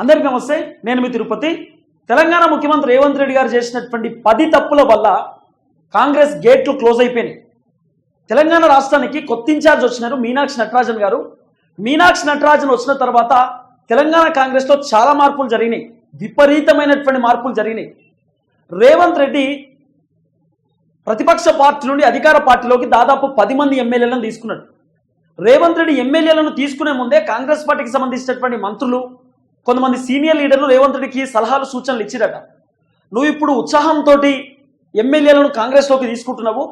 అందరికీ నమస్తే నేను మీ తిరుపతి. తెలంగాణ ముఖ్యమంత్రి రేవంత్ రెడ్డి గారు చేసినటువంటి పది తప్పుల వల్ల కాంగ్రెస్ గేట్లు క్లోజ్ అయిపోయినాయి. తెలంగాణ రాష్ట్రానికి కొత్త ఇన్ఛార్జ్ వచ్చినారు మీనాక్షి నటరాజన్ గారు. మీనాక్షి నటరాజన్ వచ్చిన తర్వాత తెలంగాణ కాంగ్రెస్లో చాలా మార్పులు జరిగినాయి. విపరీతమైనటువంటి మార్పులు జరిగినాయి. రేవంత్ రెడ్డి ప్రతిపక్ష పార్టీ నుండి అధికార పార్టీలోకి దాదాపు పది మంది ఎమ్మెల్యేలను తీసుకున్నాడు. రేవంత్ రెడ్డి ఎమ్మెల్యేలను తీసుకునే ముందే కాంగ్రెస్ పార్టీకి సంబంధించినటువంటి మంత్రులు కొంతమంది సీనియర్ లీడర్లు రేవంత్ రెడ్డికి సలహాలు సూచనలు ఇచ్చిరట. నువ్వు ఇప్పుడు ఉత్సాహంతో ఎమ్మెల్యేలను కాంగ్రెస్లోకి తీసుకుంటున్నావు.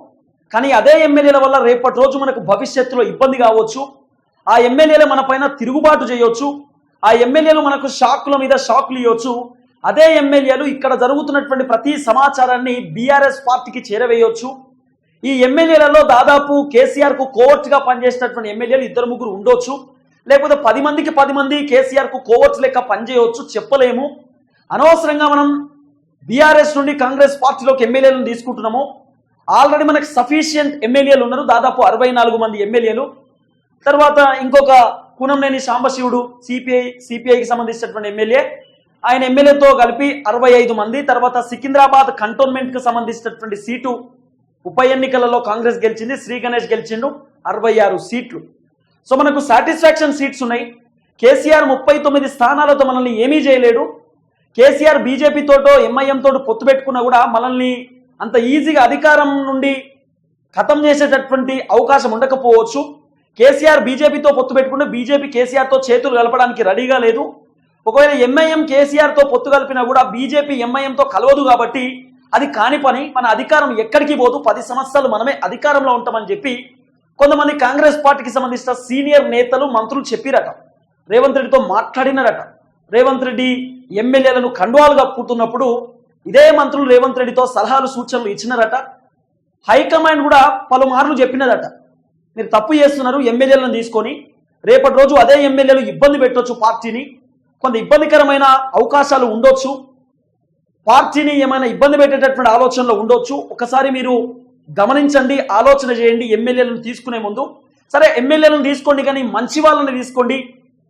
కానీ అదే ఎమ్మెల్యేల వల్ల రేపటి రోజు మనకు భవిష్యత్తులో ఇబ్బంది కావచ్చు. ఆ ఎమ్మెల్యేలు మన పైన తిరుగుబాటు చేయొచ్చు. ఆ ఎమ్మెల్యేలు మనకు షాకుల మీద షాకులు ఇవ్వచ్చు. అదే ఎమ్మెల్యేలు ఇక్కడ జరుగుతున్నటువంటి ప్రతి సమాచారాన్ని బీఆర్ఎస్ పార్టీకి చేరవేయొచ్చు. ఈ ఎమ్మెల్యేలలో దాదాపు కేసీఆర్కు కోర్టుగా కోవర్ట్గా పనిచేసినటువంటి ఎమ్మెల్యేలు ఇద్దరు ముగ్గురు ఉండొచ్చు. లేకపోతే పది మందికి పది మంది కేసీఆర్కు కోవచ్చు కోవర్ట్స్ లెక్క పనిచేయవచ్చు చెప్పలేము. అనవసరంగా మనం బీఆర్ఎస్ నుండి కాంగ్రెస్ పార్టీలోకి ఎమ్మెల్యేలను తీసుకుంటున్నాము. ఆల్రెడీ మనకు సఫిషియంట్ ఎమ్మెల్యేలు ఉన్నారు. దాదాపు అరవై నాలుగు మంది ఎమ్మెల్యేలు. తర్వాత ఇంకొక కూనంనేని సాంబశివుడు సిపిఐ సిపిఐకి సంబంధించినటువంటి ఎమ్మెల్యే. ఆయన ఎమ్మెల్యేతో కలిపి అరవై ఐదు మంది. తర్వాత సికింద్రాబాద్ కంటోన్మెంట్కి సంబంధించినటువంటి సీటు ఉప ఎన్నికలలో కాంగ్రెస్ గెలిచింది. శ్రీ గణేష్ గెలిచిండు. అరవై ఆరు సీట్లు. సో మనకు సాటిస్ఫాక్షన్ సీట్స్ ఉన్నాయి. కేసీఆర్ ముప్పై తొమ్మిది స్థానాలతో మనల్ని ఏమీ చేయలేడు. కేసీఆర్ బీజేపీతోటో ఎంఐఎంతో ఎంఐఎం తోటి పొత్తు పెట్టుకున్నా కూడా మనల్ని అంత ఈజీగా అధికారం నుండి ఖతం చేసేటటువంటి అవకాశం ఉండకపోవచ్చు. కేసీఆర్ బీజేపీతో పొత్తు పెట్టుకుంటే బీజేపీ కేసీఆర్తో చేతులు కలపడానికి రెడీగా లేదు. ఒకవేళ ఎంఐఎం కేసీఆర్తో పొత్తు కలిపినా కూడా బీజేపీ ఎంఐఎంతో కలవదు కాబట్టి అది కాని పని. మన అధికారం ఎక్కడికి పోదు. పది సంవత్సరాలు మనమే అధికారంలో ఉంటామని చెప్పి కొంతమంది కాంగ్రెస్ పార్టీకి సంబంధించిన సీనియర్ నేతలు మంత్రులు చెప్పిరట. రేవంత్ రెడ్డితో మాట్లాడినారట. రేవంత్ రెడ్డి ఎమ్మెల్యేలను కండువాలుగా కప్పుతున్నప్పుడు ఇదే మంత్రులు రేవంత్ రెడ్డితో సలహాలు సూచనలు ఇచ్చినారట. హైకమాండ్ కూడా పలుమార్లు చెప్పినదట. మీరు తప్పు చేస్తున్నారు ఎమ్మెల్యేలను తీసుకొని రేపటి రోజు అదే ఎమ్మెల్యేలు ఇబ్బంది పెట్టొచ్చు పార్టీని. కొంత ఇబ్బందికరమైన అవకాశాలు ఉండొచ్చు. పార్టీని ఏమైనా ఇబ్బంది పెట్టేటటువంటి ఆలోచనలో ఉండొచ్చు. ఒకసారి మీరు గమనించండి ఆలోచన చేయండి ఎమ్మెల్యేలను తీసుకునే ముందు. సరే ఎమ్మెల్యేలను తీసుకోండి కానీ మంచి వాళ్ళని తీసుకోండి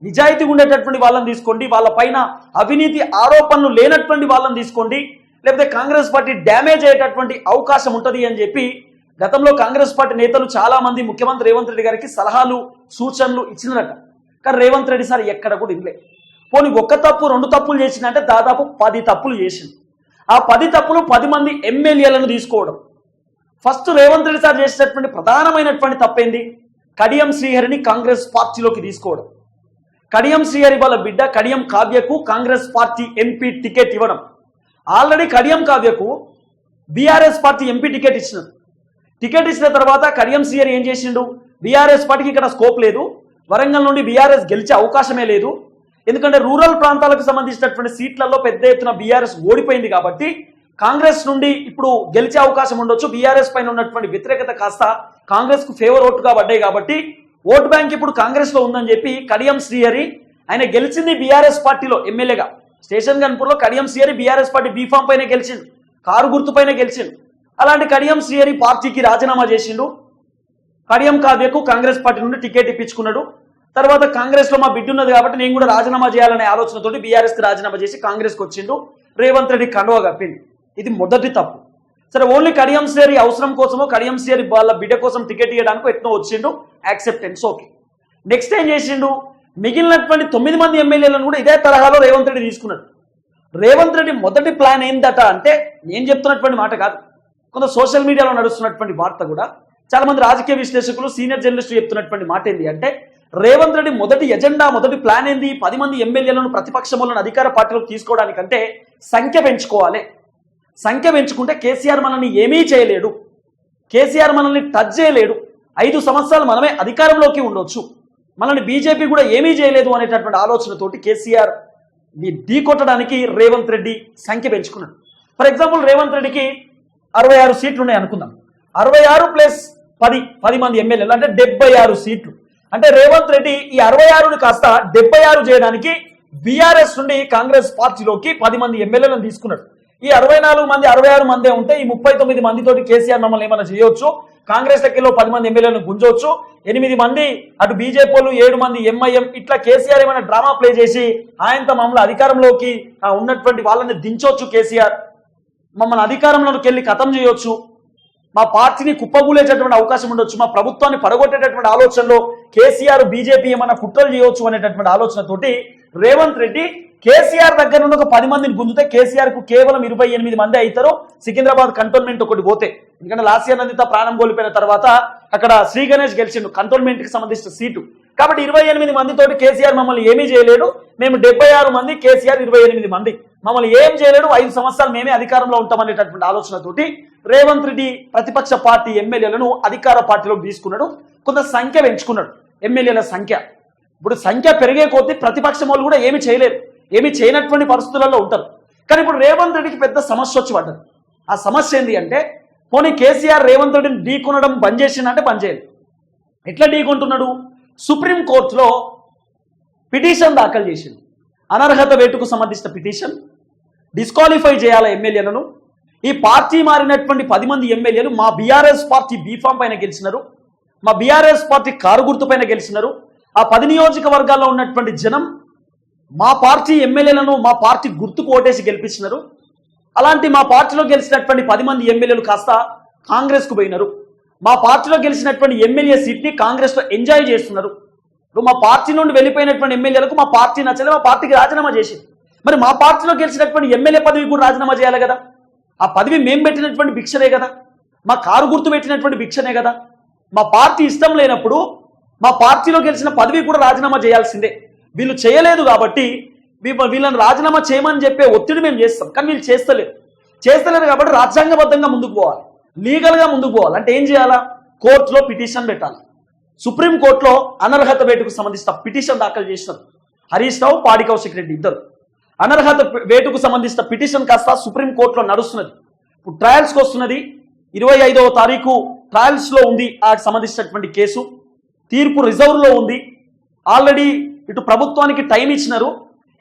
నిజాయితీ ఉండేటటువంటి వాళ్ళని తీసుకోండి వాళ్ళ పైన అవినీతి ఆరోపణలు లేనటువంటి వాళ్ళని తీసుకోండి లేకపోతే కాంగ్రెస్ పార్టీ డ్యామేజ్ అయ్యేటటువంటి అవకాశం ఉంటుంది అని చెప్పి గతంలో కాంగ్రెస్ పార్టీ నేతలు చాలామంది ముఖ్యమంత్రి రేవంత్ రెడ్డి గారికి సలహాలు సూచనలు ఇచ్చినట కానీ రేవంత్ రెడ్డి సార్ ఎక్కడ కూడా ఇవ్వలే. పోనీ ఒక్క తప్పు రెండు తప్పులు చేసిందంటే దాదాపు పది తప్పులు చేసింది ఆ పది తప్పులు పది మంది ఎమ్మెల్యేలను తీసుకోవడం. ఫస్ట్ రేవంత్ రెడ్డి సార్ చేసినటువంటి ప్రధానమైనటువంటి తప్పేంది? కడియం శ్రీహరిని కాంగ్రెస్ పార్టీలోకి తీసుకోవడం. కడియం శ్రీహరి వాళ్ళ బిడ్డ కడియం కావ్యకు కాంగ్రెస్ పార్టీ ఎంపీ టికెట్ ఇవ్వడం. ఆల్రెడీ కడియం కావ్యకు బీఆర్ఎస్ పార్టీ ఎంపీ టికెట్ ఇచ్చినారు. టికెట్ ఇచ్చిన తర్వాత కడియం శ్రీహరి ఏం చేసిండు? బీఆర్ఎస్ పార్టీకి ఇక్కడ స్కోప్ లేదు. వరంగల్ నుండి బీఆర్ఎస్ గెలిచే అవకాశమే లేదు. ఎందుకంటే రూరల్ ప్రాంతాలకు సంబంధించినటువంటి సీట్లలో పెద్ద ఎత్తున బీఆర్ఎస్ ఓడిపోయింది కాబట్టి కాంగ్రెస్ నుండి ఇప్పుడు గెలిచే అవకాశం ఉండొచ్చు. బీఆర్ఎస్ పైన ఉన్నటువంటి వ్యతిరేకత కాస్త కాంగ్రెస్కు ఫేవర్ ఓట్గా పడ్డాయి కాబట్టి ఓటు బ్యాంక్ ఇప్పుడు కాంగ్రెస్లో ఉందని చెప్పి కడియం శ్రీహరి ఆయన గెలిచింది బీఆర్ఎస్ పార్టీలో ఎమ్మెల్యేగా. Station గన్పూర్లో Kadiyam Srihari BRS party B form పైన గెలిచిండు. కారు గుర్తు పైన గెలిచిండు. అలాంటి కడియం శ్రీహరి పార్టీకి రాజీనామా చేసిండు. కడియం కావ్యకు కాంగ్రెస్ పార్టీ నుండి టికెట్ ఇప్పించుకున్నాడు. తర్వాత కాంగ్రెస్లో మా బిడ్డ ఉన్నది కాబట్టి నేను కూడా రాజీనామా చేయాలనే ఆలోచనతోటి బీఆర్ఎస్ రాజీనామా చేసి కాంగ్రెస్కి వచ్చిండు. రేవంత్ రెడ్డి కండువా కప్పింది ఇది మొదటి తప్పు. సరే ఓన్లీ కడియం శ్రీహరి అవసరం కోసమో కడియం వాళ్ళ బిడ్డ కోసం టికెట్ ఇవ్వడానికి ఎట్నో వచ్చిండు? యాక్సెప్టెన్స్ ఓకే నెక్స్ట్ ఏం చేసిండు? మిగిలినటువంటి తొమ్మిది మంది ఎమ్మెల్యేలను కూడా ఇదే తరహాలో రేవంత్ రెడ్డి తీసుకున్నాడు. రేవంత్ రెడ్డి మొదటి ప్లాన్ ఏందట అంటే నేను చెప్తున్నటువంటి మాట కాదు. కొంత సోషల్ మీడియాలో నడుస్తున్నటువంటి వార్త కూడా. చాలా మంది రాజకీయ విశ్లేషకులు సీనియర్ జర్నలిస్టులు చెప్తున్నటువంటి మాట ఏంటి అంటే రేవంత్ రెడ్డి మొదటి ఎజెండా మొదటి ప్లాన్ ఏంది? పది మంది ఎమ్మెల్యేలను ప్రతిపక్షములను అధికార పార్టీలకు తీసుకోవడానికంటే సంఖ్య పెంచుకోవాలి. సంఖ్య పెంచుకుంటే కేసీఆర్ మనల్ని ఏమీ చేయలేడు. కేసీఆర్ మనల్ని టచ్ చేయలేడు. ఐదు సంవత్సరాలు మనమే అధికారంలోకి ఉండొచ్చు. మనల్ని బీజేపీ కూడా ఏమీ చేయలేదు అనేటటువంటి ఆలోచనతోటి కేసీఆర్ని ఢీ కొట్టడానికి రేవంత్ రెడ్డి సంఖ్య పెంచుకున్నాడు. ఫర్ ఎగ్జాంపుల్ రేవంత్ రెడ్డికి అరవై ఆరు సీట్లు ఉన్నాయి అనుకుందాం. అరవై ఆరు ప్లస్ పది పది మంది ఎమ్మెల్యేలు అంటే డెబ్బై ఆరు సీట్లు. అంటే రేవంత్ రెడ్డి ఈ అరవై ఆరుని కాస్త డెబ్బై ఆరు చేయడానికి బీఆర్ఎస్ నుండి కాంగ్రెస్ పార్టీలోకి పది మంది ఎమ్మెల్యేలను తీసుకున్నాడు. ఈ అరవై నాలుగు మంది అరవై ఆరు మందే ఉంటే ఈ ముప్పై తొమ్మిది మందితోటి కేసీఆర్ మమ్మల్ని ఏమైనా చేయొచ్చు? కాంగ్రెస్ లెక్కలో పది మంది ఎమ్మెల్యేలను గుంజవచ్చు ఎనిమిది మంది అటు బీజేపీలు ఏడు మంది ఎంఐఎం ఇట్లా కేసీఆర్ ఏమైనా డ్రామా ప్లే చేసి ఆయనతో మమ్మల్ని అధికారంలోకి ఉన్నటువంటి వాళ్ళని దించవచ్చు కేసీఆర్. మమ్మల్ని అధికారంలోకి వెళ్ళి ఖతం చేయొచ్చు. మా పార్టీని కుప్పగూలేటటువంటి అవకాశం ఉండొచ్చు. మా ప్రభుత్వాన్ని పడగొట్టేటటువంటి ఆలోచనలో కేసీఆర్ బీజేపీ ఏమైనా కుట్రలు చేయవచ్చు అనేటటువంటి ఆలోచనతోటి రేవంత్ రెడ్డి కేసీఆర్ దగ్గర నుండి ఒక పది మందిని గుంజితే కేసీఆర్కు కేవలం ఇరవై ఎనిమిది మంది అవుతారు. సికింద్రాబాద్ కంటోన్మెంట్ ఒకటి పోతే. ఎందుకంటే లాసియా నందిత ప్రాణం కోల్పోయిన తర్వాత అక్కడ శ్రీ గణేష్ గెలిచిండు కంటోన్మెంట్కి సంబంధించిన సీటు. కాబట్టి ఇరవై ఎనిమిది మందితోటి కేసీఆర్ మమ్మల్ని ఏమీ చేయలేడు. మేము డెబ్బై ఆరు మంది కేసీఆర్ ఇరవై ఎనిమిది మంది. మమ్మల్ని ఏం చేయలేడు. ఐదు సంవత్సరాలు మేమే అధికారంలో ఉంటామనేటటువంటి ఆలోచనతోటి రేవంత్ రెడ్డి ప్రతిపక్ష పార్టీ ఎమ్మెల్యేలను అధికార పార్టీలోకి తీసుకున్నాడు. కొంత సంఖ్య పెంచుకున్నాడు. ఎమ్మెల్యేల సంఖ్య. ఇప్పుడు సంఖ్య పెరిగే కొద్దీ ప్రతిపక్షం వాళ్ళు కూడా ఏమి చేయలేరు. ఏమి చేయనటువంటి పరిస్థితులలో ఉంటారు. కానీ ఇప్పుడు రేవంత్ రెడ్డికి పెద్ద సమస్య వచ్చి పడ్డది. ఆ సమస్య ఏంటి అంటే పోనీ కేసీఆర్ రేవంత్ రెడ్డిని ఢీకొనడం బంద్ చేసిందంటే బంద్ చేయదు ఎట్లా ఢీకొంటున్నాడు? సుప్రీం కోర్టులో పిటిషన్ దాఖలు చేసింది అనర్హత వేటుకు సంబంధించిన పిటిషన్ డిస్క్వాలిఫై చేయాల ఎమ్మెల్యేలను? ఈ పార్టీ మారినటువంటి పది మంది ఎమ్మెల్యేలు మా బీఆర్ఎస్ పార్టీ బీఫామ్ పైన గెలిచినారు మా బీఆర్ఎస్ పార్టీ కారు గుర్తు పైన గెలిచినారు. ఆ పది నియోజకవర్గాల్లో ఉన్నటువంటి జనం మా పార్టీ ఎమ్మెల్యేలను మా పార్టీ గుర్తుకు ఓటేసి గెలిపించినారు అలాంటి మా పార్టీలో గెలిచినటువంటి పది మంది ఎమ్మెల్యేలు కాస్త కాంగ్రెస్కు పోయినారు. మా పార్టీలో గెలిచినటువంటి ఎమ్మెల్యే సీట్ని కాంగ్రెస్లో ఎంజాయ్ చేస్తున్నారు. ఇప్పుడు మా పార్టీ నుండి వెళ్ళిపోయినటువంటి ఎమ్మెల్యేలకు మా పార్టీ నచ్చలే మా పార్టీకి రాజీనామా చేసింది. మరి మా పార్టీలో గెలిచినటువంటి ఎమ్మెల్యే పదవి కూడా రాజీనామా చేయాలి కదా? ఆ పదవి మేము పెట్టినటువంటి భిక్షనే కదా? మా కారు గుర్తు పెట్టినటువంటి భిక్షనే కదా? మా పార్టీ ఇష్టం లేనప్పుడు మా పార్టీలో గెలిచిన పదవి కూడా రాజీనామా చేయాల్సిందే. వీళ్ళు చేయలేదు కాబట్టి వీళ్ళని రాజీనామా చేయమని చెప్పే ఒత్తిడి మేము చేస్తాం. కానీ వీళ్ళు చేస్తలేరు. చేస్తలేరు కాబట్టి రాజ్యాంగబద్ధంగా ముందుకు పోవాలి. లీగల్గా ముందుకు పోవాలి. అంటే ఏం చేయాలా? కోర్టులో పిటిషన్ పెట్టాలి. సుప్రీం కోర్టులో అనర్హత వేటుకు సంబంధించిన పిటిషన్ దాఖలు చేసినారు. హరీష్ రావు పాడి కౌశిక్ రెడ్డి ఇద్దరు. అనర్హత వేటుకు సంబంధించిన పిటిషన్ కాస్త సుప్రీం కోర్టులో నడుస్తున్నది. ఇప్పుడు ట్రయల్స్కి వస్తున్నది. ఇరవై ఐదవ తారీఖు ట్రయల్స్లో ఉంది ఆ సంబంధించినటువంటి కేసు. తీర్పు రిజర్వ్లో ఉంది. ఆల్రెడీ ఇటు ప్రభుత్వానికి టైం ఇచ్చినారు.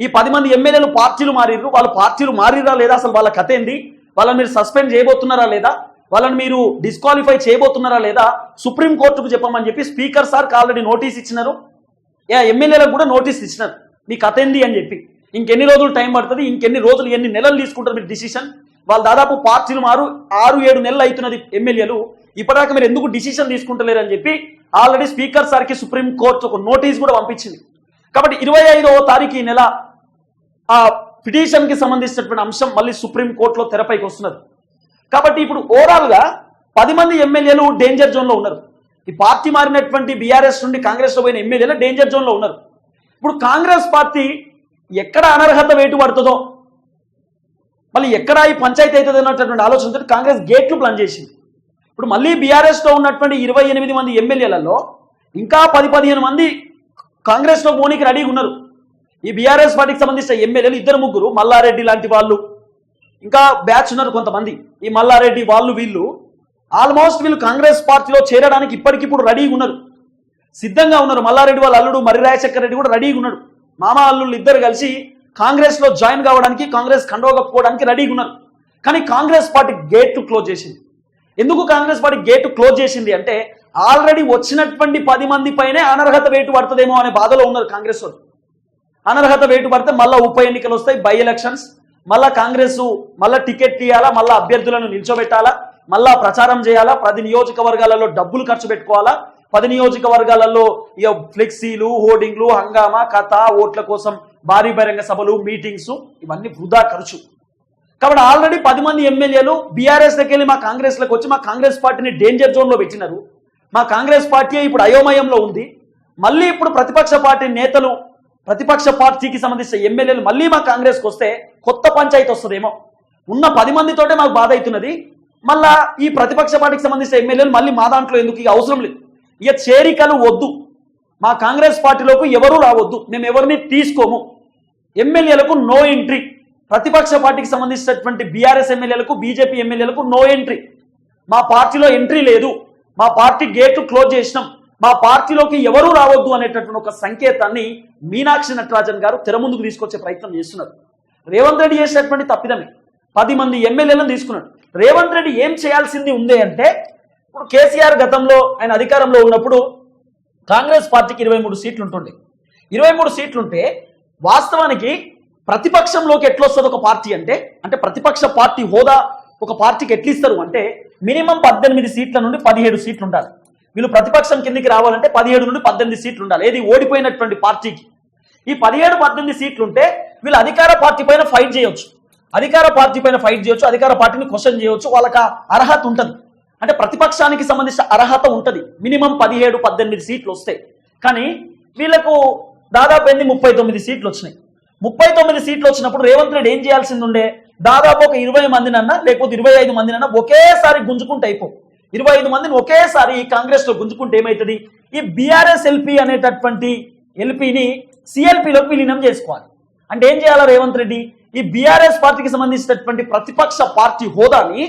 ఈ పది మంది ఎమ్మెల్యేలు పార్టీలు మారిర్రు. వాళ్ళు పార్టీలు మారిరా లేదా అసలు వాళ్ళ కథ ఏంది? వాళ్ళని మీరు సస్పెండ్ చేయబోతున్నారా లేదా? వాళ్ళని మీరు డిస్క్వాలిఫై చేయబోతున్నారా లేదా? సుప్రీం కోర్టుకు చెప్పమని చెప్పి స్పీకర్ సార్కి ఆల్రెడీ నోటీస్ ఇచ్చినారు. ఏ ఎమ్మెల్యేలకు కూడా నోటీస్ ఇచ్చినారు. మీ కథ ఏంది అని చెప్పి. ఇంకెన్ని రోజులు టైం పడుతుంది? ఇంకెన్ని రోజులు ఎన్ని నెలలు తీసుకుంటారు మీరు డిసిషన్? వాళ్ళు దాదాపు పార్టీలు మారు ఆరు ఏడు నెలలు అవుతున్నది ఎమ్మెల్యేలు. ఇప్పటిదాకా మీరు ఎందుకు డిసిషన్ తీసుకుంటలేరు అని చెప్పి ఆల్రెడీ స్పీకర్ సార్కి సుప్రీంకోర్టు ఒక నోటీస్ కూడా పంపించింది. కాబట్టి ఇరవై ఐదవ తారీఖు ఈ నెల ఆ పిటిషన్కి సంబంధించినటువంటి అంశం మళ్ళీ సుప్రీం కోర్టులో తెరపైకి వస్తున్నది. కాబట్టి ఇప్పుడు ఓవరాల్గా పది మంది ఎమ్మెల్యేలు డేంజర్ జోన్లో ఉన్నారు. ఈ పార్టీ మారినటువంటి బీఆర్ఎస్ నుండి కాంగ్రెస్లో పోయిన ఎమ్మెల్యేలు డేంజర్ జోన్లో ఉన్నారు. ఇప్పుడు కాంగ్రెస్ పార్టీ ఎక్కడ అనర్హత వేటు పడుతుందో మళ్ళీ ఎక్కడ ఈ పంచాయతీ అవుతుంది అన్నటువంటి ఆలోచనతో కాంగ్రెస్ గేట్లు ప్లాన్ చేసింది. ఇప్పుడు మళ్ళీ బీఆర్ఎస్లో ఉన్నటువంటి ఇరవై ఎనిమిది మంది ఎమ్మెల్యేలలో ఇంకా పది పదిహేను మంది కాంగ్రెస్లో పోనీకి రెడీగా ఉన్నారు. ఈ బీఆర్ఎస్ పార్టీకి సంబంధించిన ఎమ్మెల్యేలు ఇద్దరు ముగ్గురు మల్లారెడ్డి లాంటి వాళ్ళు. ఇంకా బ్యాచ్ ఉన్నారు కొంతమంది. ఈ మల్లారెడ్డి వాళ్ళు వీళ్ళు ఆల్మోస్ట్ వీళ్ళు కాంగ్రెస్ పార్టీలో చేరడానికి ఇప్పటికిప్పుడు రెడీగా ఉన్నారు. సిద్ధంగా ఉన్నారు. మల్లారెడ్డి వాళ్ళ అల్లుడు మరి రాజశేఖర రెడ్డి కూడా రెడీగా ఉన్నాడు. మామ అల్లుళ్ళు ఇద్దరు కలిసి కాంగ్రెస్లో జాయిన్ కావడానికి కాంగ్రెస్ కండవకపోవడానికి రెడీగా ఉన్నారు. కానీ కాంగ్రెస్ పార్టీ గేట్ క్లోజ్ చేసింది. ఎందుకు కాంగ్రెస్ పార్టీ గేట్ క్లోజ్ చేసింది అంటే ఆల్రెడీ వచ్చినటువంటి పది మంది పైనే అనర్హత వేటు పడుతుందేమో అనే బాధలో ఉన్నారు కాంగ్రెస్ వాళ్ళు. అనర్హత వేటు పడితే మళ్ళీ ఉప ఎన్నికలు వస్తాయి బై ఎలక్షన్స్. మళ్ళా కాంగ్రెస్ మళ్ళా టికెట్ తీయాలా మళ్ళా అభ్యర్థులను నిల్చోబెట్టాలా మళ్ళా ప్రచారం చేయాలా పది నియోజకవర్గాలలో డబ్బులు ఖర్చు పెట్టుకోవాలా పది నియోజకవర్గాలలో ఇక ఫ్లెక్సీలు హోర్డింగ్లు హంగామా కథ ఓట్ల కోసం భారీ బహిరంగ సభలు మీటింగ్స్ ఇవన్నీ వృధా ఖర్చు. కాబట్టి ఆల్రెడీ పది మంది ఎమ్మెల్యేలు బీఆర్ఎస్ దగ్గర వెళ్ళి మా కాంగ్రెస్లకు వచ్చి మా కాంగ్రెస్ పార్టీని డేంజర్ జోన్లో పెట్టినారు. మా కాంగ్రెస్ పార్టీ ఇప్పుడు అయోమయంలో ఉంది. మళ్ళీ ఇప్పుడు ప్రతిపక్ష పార్టీ నేతలు ప్రతిపక్ష పార్టీకి సంబంధించిన ఎమ్మెల్యేలు మళ్ళీ మా కాంగ్రెస్కి వస్తే కొత్త పంచాయతీ వస్తుందేమో. ఉన్న పది మందితోటే మాకు బాధ అవుతున్నది. మళ్ళా ఈ ప్రతిపక్ష పార్టీకి సంబంధించిన ఎమ్మెల్యేలు మళ్ళీ మా దాంట్లో ఎందుకు? ఇక అవసరం లేదు. ఇక చేరికలు వద్దు. మా కాంగ్రెస్ పార్టీలోకి ఎవరూ రావద్దు. మేము ఎవరిని తీసుకోము. ఎమ్మెల్యేలకు నో ఎంట్రీ ప్రతిపక్ష పార్టీకి సంబంధించినటువంటి బీఆర్ఎస్ ఎమ్మెల్యేలకు బీజేపీ ఎమ్మెల్యేలకు నో ఎంట్రీ మా పార్టీలో ఎంట్రీ లేదు. మా పార్టీ గేటు క్లోజ్ చేసినాం. మా పార్టీలోకి ఎవరూ రావద్దు అనేటటువంటి ఒక సంకేతాన్ని మీనాక్షి నటరాజన్ గారు తెర ముందుకు తీసుకొచ్చే ప్రయత్నం చేస్తున్నారు. రేవంత్ రెడ్డి చేసినటువంటి తప్పిదమే. పది మంది ఎమ్మెల్యేలను తీసుకున్నాడు. రేవంత్ రెడ్డి ఏం చేయాల్సింది ఉంది అంటే ఇప్పుడు కేసీఆర్ గతంలో ఆయన అధికారంలో ఉన్నప్పుడు కాంగ్రెస్ పార్టీకి ఇరవై మూడు సీట్లు ఉంటుండే. ఇరవై మూడు సీట్లుంటే వాస్తవానికి ప్రతిపక్షంలోకి ఎట్లొస్తుంది ఒక పార్టీ అంటే అంటే ప్రతిపక్ష పార్టీ హోదా ఒక పార్టీకి ఎట్లిస్తారు అంటే మినిమం పద్దెనిమిది సీట్ల నుండి పదిహేడు సీట్లు ఉండాలి. వీళ్ళు ప్రతిపక్షం కిందికి రావాలంటే పదిహేడు నుండి పద్దెనిమిది సీట్లు ఉండాలి. ఏది ఓడిపోయినటువంటి పార్టీకి. ఈ పదిహేడు పద్దెనిమిది సీట్లు ఉంటే వీళ్ళు అధికార పార్టీ పైన ఫైట్ చేయొచ్చు. అధికార పార్టీ పైన ఫైట్ చేయొచ్చు అధికార పార్టీని క్వశ్చన్ చేయొచ్చు వాళ్ళకి అర్హత ఉంటుంది. అంటే ప్రతిపక్షానికి సంబంధించిన అర్హత ఉంటుంది. మినిమం పదిహేడు పద్దెనిమిది సీట్లు వస్తాయి కానీ వీళ్ళకు దాదాపు ఎన్ని? ముప్పై తొమ్మిది సీట్లు వచ్చినాయి. ముప్పై తొమ్మిది సీట్లు వచ్చినప్పుడు రేవంత్ రెడ్డి ఏం చేయాల్సింది ఉండే? దాదాపు ఒక ఇరవై మందినన్నా లేకపోతే ఇరవై ఐదు మందినన్నా ఒకేసారి గుంజుకుంటే అయిపో. ఇరవై ఐదు మందిని ఒకేసారి కాంగ్రెస్లో కాంగ్రెస్లో గుంజుకుంటే ఏమవుతుంది ఈ బీఆర్ఎస్ ఎల్పీ అనేటటువంటి ఎల్పీని సిఎల్పిలోకి విలీనం చేసుకోవాలి. అంటే ఏం చేయాలి రేవంత్ రెడ్డి? ఈ బీఆర్ఎస్ పార్టీకి సంబంధించినటువంటి ప్రతిపక్ష పార్టీ హోదాని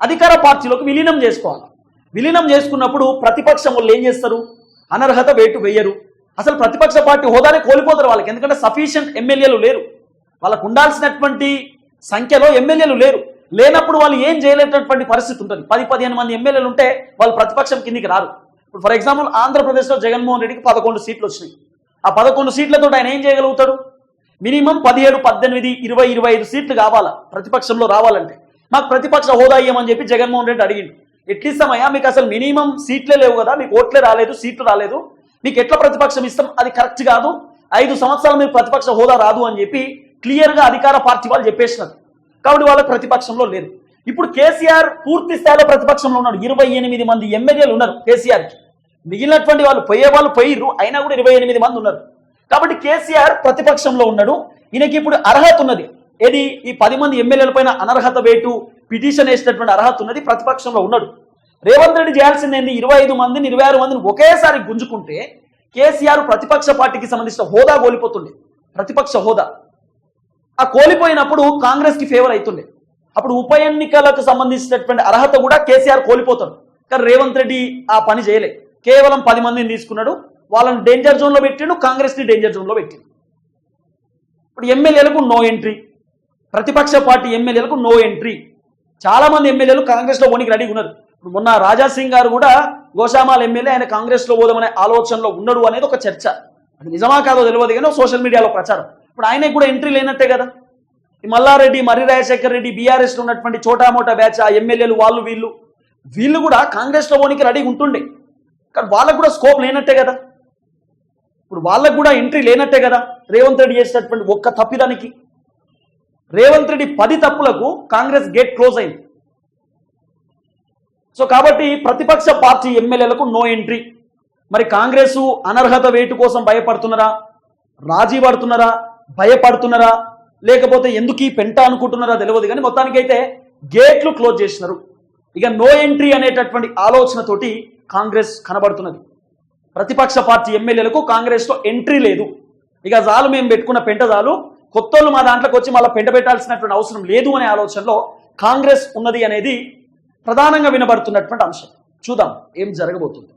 అధికార పార్టీలోకి విలీనం చేసుకోవాలి. విలీనం చేసుకున్నప్పుడు ప్రతిపక్షం వాళ్ళు ఏం చేస్తారు? అనర్హత వేటు వేయరు. అసలు ప్రతిపక్ష పార్టీ హోదానే కోల్పోతారు వాళ్ళకి. ఎందుకంటే సఫిషియంట్ ఎమ్మెల్యేలు లేరు. వాళ్ళకు ఉండాల్సినటువంటి సంఖ్యలో ఎమ్మెల్యేలు లేరు. లేనప్పుడు వాళ్ళు ఏం చేయలేనటువంటి పరిస్థితి ఉంటుంది. పది పదిహేను మంది ఎమ్మెల్యేలు ఉంటే వాళ్ళు ప్రతిపక్షం కిందికి రారు. ఇప్పుడు ఫర్ ఎగ్జాంపుల్ ఆంధ్రప్రదేశ్లో జగన్మోహన్ రెడ్డికి పదకొండు సీట్లు వచ్చినాయి. ఆ పదకొండు సీట్లతో ఆయన ఏం చేయగలుగుతాడు? మినిమం పదిహేడు పద్దెనిమిది ఇరవై ఇరవై ఐదు సీట్లు కావాలా? ప్రతిపక్షంలో రావాలంటే. మాకు ప్రతిపక్ష హోదా ఇయ్యమని చెప్పి జగన్మోహన్ రెడ్డి అడిగిండు. ఎట్లిస్తామయ్యా మీకు అసలు మినిమం సీట్లే లేవు కదా మీకు ఓట్లే రాలేదు సీట్లు రాలేదు. మీకు ఎట్లా ప్రతిపక్షం ఇస్తాం? అది కరెక్ట్ కాదు. ఐదు సంవత్సరాలు మీకు ప్రతిపక్ష హోదా రాదు అని చెప్పి క్లియర్గా అధికార పార్టీ వాళ్ళు చెప్పేసినారు. కాబట్టి వాళ్ళు ప్రతిపక్షంలో లేరు ఇప్పుడు కేసీఆర్ పూర్తి స్థాయిలో ప్రతిపక్షంలో ఉన్నాడు. ఇరవై ఎనిమిది మంది ఎమ్మెల్యేలు ఉన్నారు కేసీఆర్కి. మిగిలినటువంటి వాళ్ళు పోయే వాళ్ళు పోయిర్రు. అయినా కూడా ఇరవై ఎనిమిది మంది ఉన్నారు. కాబట్టి కేసీఆర్ ప్రతిపక్షంలో ఉన్నాడు. ఈయనకి ఇప్పుడు అర్హత ఉన్నది. ఏది? ఈ పది మంది ఎమ్మెల్యేల పైన అనర్హత వేటు పిటిషన్ వేసినటువంటి అర్హత ఉన్నది ప్రతిపక్షంలో ఉన్నాడు. రేవంత్ రెడ్డి చేయాల్సింది ఏంది? ఇరవై ఐదు మందిని ఇరవై ఆరు మందిని ఒకేసారి గుంజుకుంటే కేసీఆర్ ప్రతిపక్ష పార్టీకి సంబంధించిన హోదా కోల్పోతుండే. ప్రతిపక్ష హోదా. ఆ కోల్పోయినప్పుడు కాంగ్రెస్కి ఫేవర్ అవుతుండే అప్పుడు ఉప ఎన్నికలకు సంబంధించినటువంటి అర్హత కూడా కేసీఆర్ కోల్పోతాడు. కానీ రేవంత్ రెడ్డి ఆ పని చేయలే. కేవలం పది మందిని తీసుకున్నాడు. వాళ్ళని డేంజర్ జోన్లో పెట్టిండు కాంగ్రెస్ని డేంజర్ జోన్లో పెట్టిండు. ఇప్పుడు ఎమ్మెల్యేలకు నో ఎంట్రీ ప్రతిపక్ష పార్టీ ఎమ్మెల్యేలకు నో ఎంట్రీ చాలా మంది ఎమ్మెల్యేలు కాంగ్రెస్లో పోనీకి రెడీ ఉన్నారు. ఇప్పుడు మొన్న రాజాసింగ్ గారు కూడా గోషామాల్ ఎమ్మెల్యే ఆయన కాంగ్రెస్లో పోదామనే ఆలోచనలో ఉన్నాడు అనేది ఒక చర్చ. అది నిజమా కాదో తెలియదు కానీ సోషల్ మీడియాలో ప్రచారం. ఇప్పుడు ఆయనకు కూడా ఎంట్రీ లేనట్టే కదా. ఈ మల్లారెడ్డి మర్రి రాజశేఖర్ రెడ్డి బీఆర్ఎస్ ఉన్నటువంటి చోటామోటా బ్యాచ్ ఆ ఎమ్మెల్యేలు వాళ్ళు వీళ్ళు. వీళ్ళు కూడా కాంగ్రెస్లో పోనీకి రెడీ ఉంటుండే. కానీ వాళ్ళకు కూడా స్కోప్ లేనట్టే కదా. ఇప్పుడు వాళ్ళకు కూడా ఎంట్రీ లేనట్టే కదా రేవంత్ రెడ్డి చేసినటువంటి ఒక్క తప్పిదానికి. రేవంత్ రెడ్డి పది తప్పులకు కాంగ్రెస్ గేట్ క్లోజ్ అయింది. సో కాబట్టి ప్రతిపక్ష పార్టీ ఎమ్మెల్యేలకు నో ఎంట్రీ మరి కాంగ్రెస్ అనర్హత వేటు కోసం భయపడుతున్నారా? రాజీ పడుతున్నారా? భయపడుతున్నారా? లేకపోతే ఎందుకు ఈ పెంట అనుకుంటున్నారా తెలియదు కానీ మొత్తానికైతే గేట్లు క్లోజ్ చేసినారు. ఇక నో ఎంట్రీ అనేటటువంటి ఆలోచనతోటి కాంగ్రెస్ కనబడుతున్నది. ప్రతిపక్ష పార్టీ ఎమ్మెల్యేలకు కాంగ్రెస్లో ఎంట్రీ లేదు. ఇక జాలు మేము పెట్టుకున్న పెంట జాలు కొత్తోళ్ళు మా దాంట్లోకి వచ్చి మళ్ళీ పెంట పెట్టాల్సినటువంటి అవసరం లేదు అనే ఆలోచనలో కాంగ్రెస్ ఉన్నది అనేది ప్రధానంగా వినబడుతున్నటువంటి అంశం. చూద్దాం ఏం జరగబోతుంది.